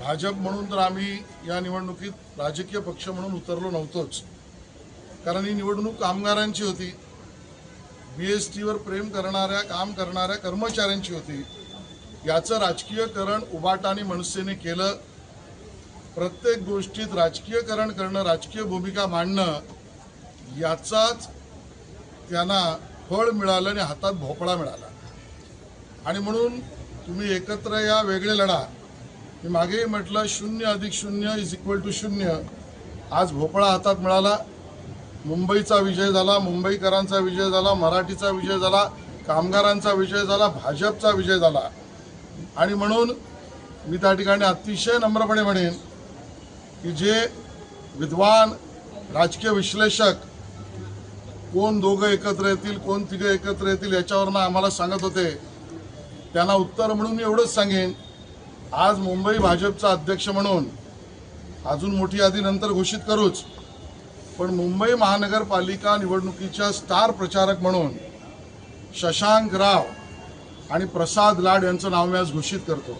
भाजप म्हणून तर आम्ही या निवडणुकीत राजकीय पक्ष म्हणून उतरलो नव्हतोच. कारण ही निवडणूक कामगारांची होती. बी एस टीवर प्रेम करणाऱ्या काम करणाऱ्या कर्मचाऱ्यांची होती. याचं राजकीयकरण उबाटाने मनसेने केलं. प्रत्येक गोष्टीत राजकीयकरण करणं राजकीय भूमिका मांडणं याचाच त्यांना फळ मिळालं आणि हातात भोपळा मिळाला. आणि म्हणून तुम्ही एकत्र या वेगळे लढा. मी मागेही म्हटलं शून्य अधिक शून्य इज इक्वल टू शून्य. आज भोपळा हातात मिळाला. मुंबईचा विजय झाला मुंबईकरांचा विजय झाला मराठीचा विजय झाला कामगारांचा विजय झाला भाजपचा विजय झाला. आणि म्हणून मी त्या ठिकाणी अतिशय नम्रपणे म्हणेन की जे विद्वान राजकीय विश्लेषक कोण दोघं एकत्र येतील कोण तिघं एकत्र येतील याच्यावरनं आम्हाला सांगत होते. त्यांना उत्तर म्हणून मी एवढंच सांगेन. आज मुंबई भाजपचा अध्यक्ष म्हणून अजून मोठी यादी नंतर घोषित करूच. पण मुंबई महानगरपालिका निवडणुकीच्या स्टार प्रचारक म्हणून शशांक राव आणि प्रसाद लाड यांचं नाव मी आज घोषित करतो.